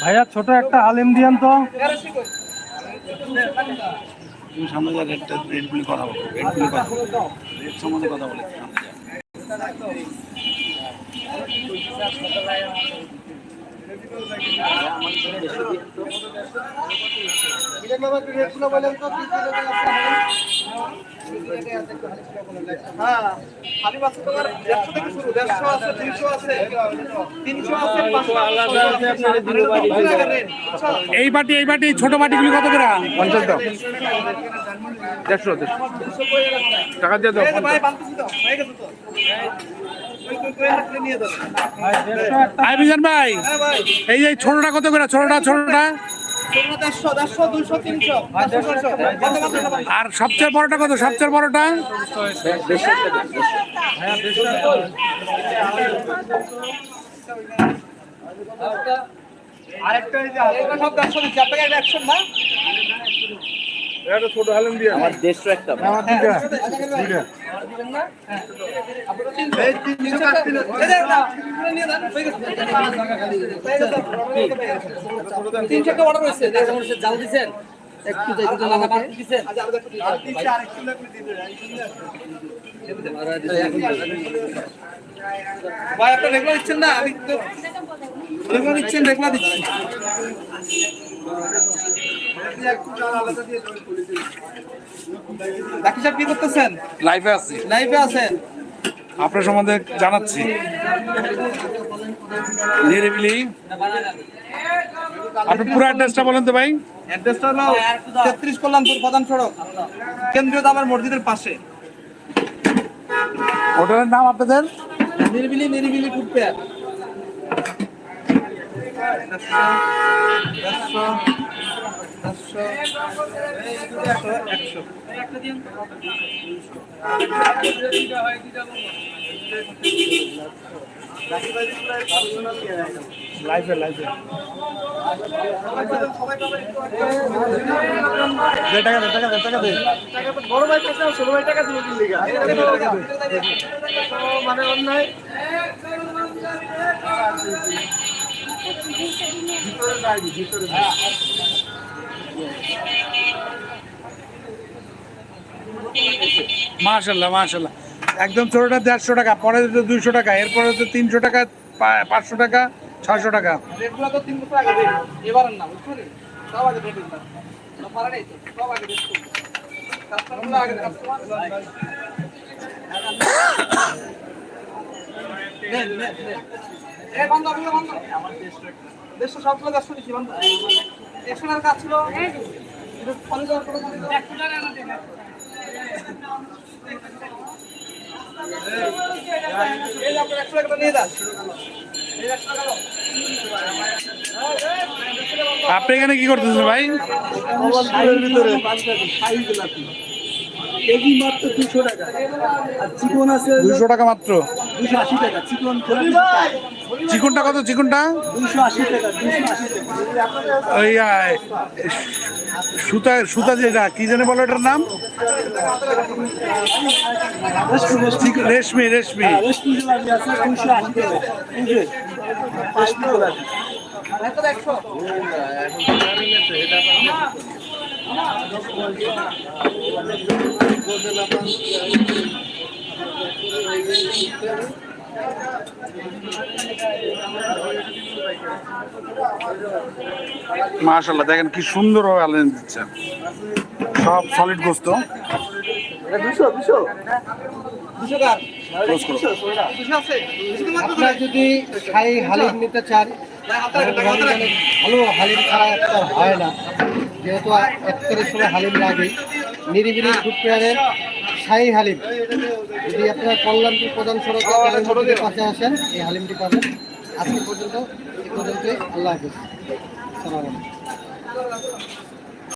ভাইয়া ছোট একটা হালিম দিয়ান তো। তুমি সামনে যা রেটটা রেটগুলি কথা বলো রেটগুলি কথা রেট কথা বলে হ্যাঁ হালিম আছে তোমার দেড়শো থেকে শুরু দেড়শো আছে দুইশো আছে তিনশো আছে এই বাটি এই বাটি ছোট বাটিগুলি কত করে? পঞ্চাশ দাও। দেড়শো টাকা দিয়ে দাও ভাই বানতেছি তো হয়ে গেছে তো ওই তো করে হাতে নিয়ে যাবে আই বিজান ভাই, এই যে ছোটটা কত করে? ছোটটা ছোটটা? আর সবচেয়ে বড়টা কত? সবচেয়ে বড়টা? আরেকটা সব আপনাকে একশো না? আমার দেড়শো একটা এই তিনশো কাট দিলে এই যে না, নিয়ে যান, হয়ে গেছে। হয়ে গেছে। তিনশো একটা লাগাতে আচ্ছা আর একটু দিচ্ছেন আরেকটু লাগবে দিতে ভাই আপনি রেগুলার দিচ্ছেন না? আমি তো রেগুলার দিচ্ছেন রেগুলার দিচ্ছি। ডাক্তার সাহেব কি করতেছেন? লাইফে আছি। লাইভে আছেন? আপনার সম্বন্ধে জানাচ্ছি। নিরিবিলি আপনি পুরো অ্যাড্রেসটা বলেন তো ভাই। অ্যাড্রেসটা হলো তেত্রিশ কল্যাণপুর প্রধান সড়ক কেন্দ্রীয় দাবার মসজিদের পাশে। হোটেলের নাম আপনাদের? নিরিবিলি নিরিবিলি ফুড পেয়ার লাইফে লাইফে দে টাকা দে টাকা দে বড় ছোট ভাই টাকা দিন মানে অন্যায় মাশাল্লাহ মাশাল্লাহ একদম ছোটটা দেড়শো টাকা পরে তো দুইশো টাকা এরপরে তো তিনশো টাকা পাঁচশো টাকা ছয়শো টাকা। রেটগুলো তো তিন বছর আগে রেট এবার না বন্ধ আপনি দেড়শো সবগুলো দেড়শো দিচ্ছি বন্ধ। একশো টাকার কাজ ছিল। একশো টাকাটা নিয়ে যান। আপনি এখানে কি করতেছেন ভাই? কেজি মাত্র দুশো টাকা। আর চিকন আছে দুইশো টাকা মাত্র? দুশো আশি টাকা চিকন চিকুনটা কত চিকুনটা? দুশো আশি টাকা দুশো আশি টাকা। ওই সুতা সুতা যেটা কি জানে বলো এটার নাম? রেশমি রেশমি। রেশমি মাশাল্লাহ দেখেন কি সুন্দর ভাবে আলেন দিচ্ছেন সব সলিড গোস্ত। যদি শাহী হালিম নিতে চান। ভালো হালিম ছাড়া একটা হয় না। যেহেতু একটারের সময় হালিম লাগে। নিরিবিলি ফুড পেয়ারের শাহী হালিম। যদি আপনার কল্যাণপুর প্রধান সড়ক পাশে আসেন এই হালিমটি পাবেন। আজকে পর্যন্ত এ পর্যন্তই। আল্লাহ হাফিজ। আলাইকুম।